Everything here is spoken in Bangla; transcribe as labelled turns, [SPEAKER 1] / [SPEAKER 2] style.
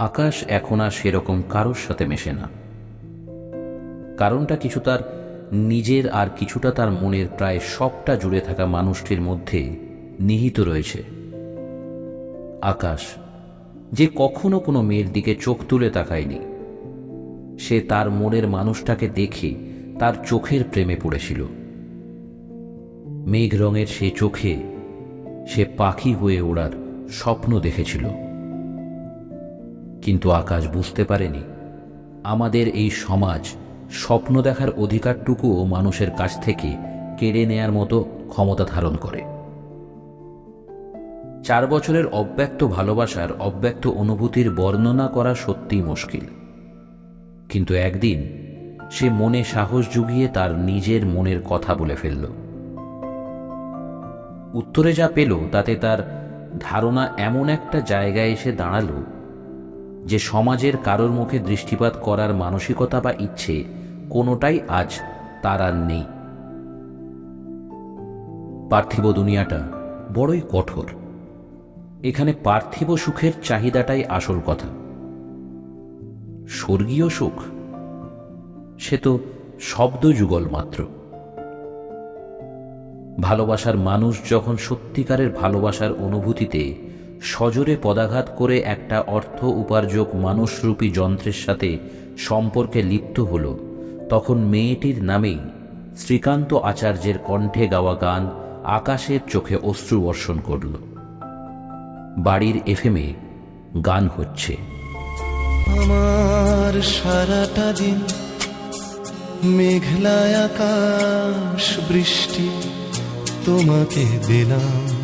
[SPEAKER 1] আকাশ এখন আর সেরকম কারোর সাথে মেশে না। কারণটা কিছু তার নিজের আর কিছুটা তার মনের প্রায় সবটা জুড়ে থাকা মানুষটির মধ্যে নিহিত রয়েছে। আকাশ যে কখনো কোনো মেয়ের দিকে চোখ তুলে তাকায়নি। সে তার মনের মানুষটাকে দেখে তার চোখের প্রেমে পড়েছিল। মেঘ রঙের সে চোখে সে পাখি হয়ে ওড়ার স্বপ্ন দেখেছিল। কিন্তু আকাশ বুঝতে পারেনি। আমাদের এই সমাজ স্বপ্ন দেখার অধিকারটুকুও মানুষের কাছ থেকে কেড়ে নেয়ার মতো ক্ষমতা ধারণ করে। চার বছরের অব্যক্ত ভালোবাসার অব্যক্ত অনুভূতির বর্ণনা করা সত্যিই মুশকিল। কিন্তু একদিন সে মনে সাহস জুগিয়ে তার নিজের মনের কথা বলে ফেলল। উত্তরে যা পেল তাতে তার ধারণা এমন একটা জায়গায় এসে দাঁড়াল যে সমাজের কারোর মুখে দৃষ্টিপাত করার মানসিকতা বা ইচ্ছে কোনোটাই আজ তার আর নেই। পার্থিব দুনিয়াটা বড়ই কঠোর। এখানে পার্থিব সুখের চাহিদাটাই আসল কথা। স্বর্গীয় সুখ? সে তো শব্দ যুগল মাত্র। ভালোবাসার মানুষ যখন সত্যিকারের ভালোবাসার অনুভূতিতে সজোরে পদাঘাত করে একটা অর্থ উপার্জক মানুষরূপী যন্ত্রের সাথে সম্পর্কে লিপ্ত হল। তখন মেয়েটির নামেই শ্রীকান্ত আচার্যের কণ্ঠে গাওয়া গান আকাশের চোখে অশ্রু বর্ষণ করল। বাড়ির এফএমে গান হচ্ছে।
[SPEAKER 2] আমার সারাটা দিন মেঘলায় আকাশ বৃষ্টি তোমাকে দিলাম।